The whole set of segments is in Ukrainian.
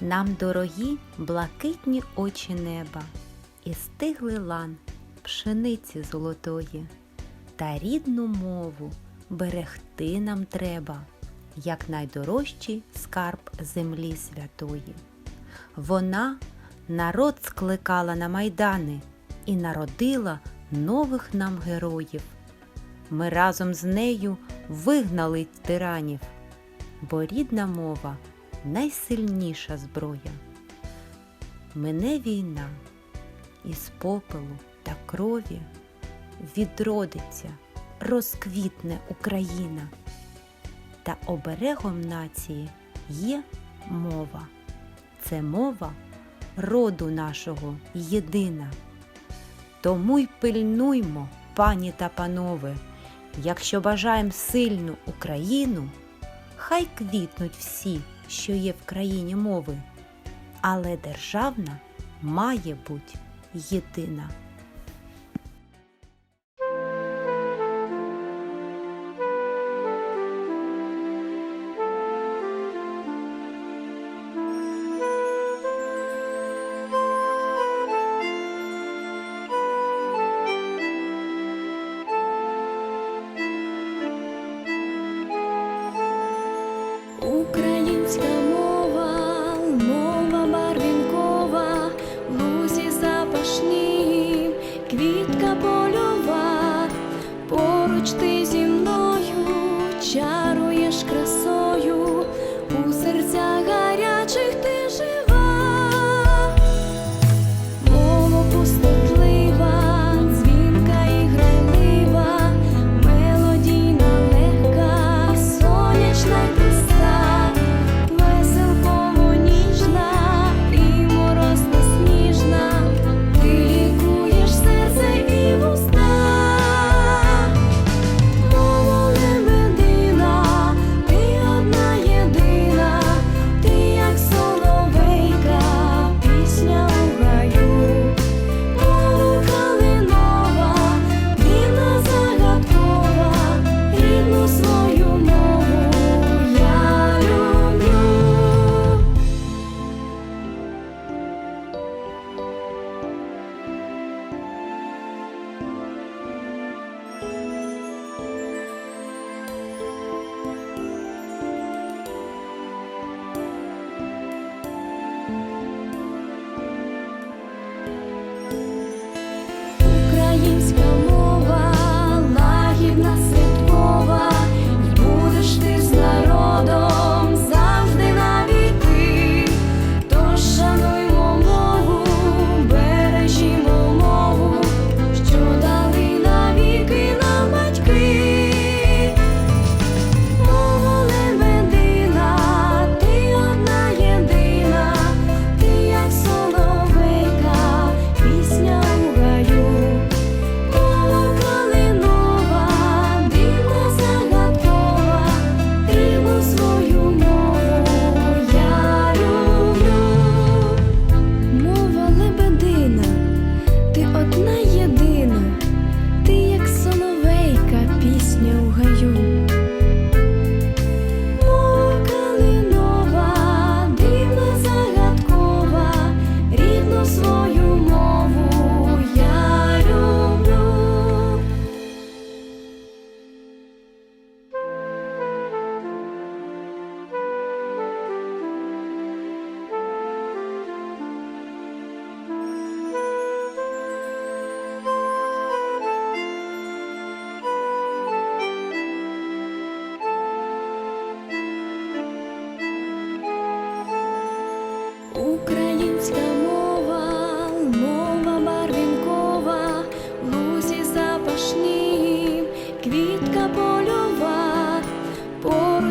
Нам дорогі блакитні очі неба, і стиглий лан пшениці золотої, та рідну мову берегти нам треба, як найдорожчий скарб землі святої. Вона народ скликала на майдани і народила нових нам героїв. Ми разом з нею вигнали тиранів, бо рідна мова найсильніша зброя. Мине війна, із попелу та крові відродиться, розквітне Україна, та оберегом нації є мова. Це мова роду нашого єдина. Тому й пильнуймо, пані та панове, якщо бажаєм сильну Україну, хай квітнуть всі, що є в країні мови, але державна має бути єдина.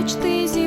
Поруч ти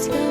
Let's go.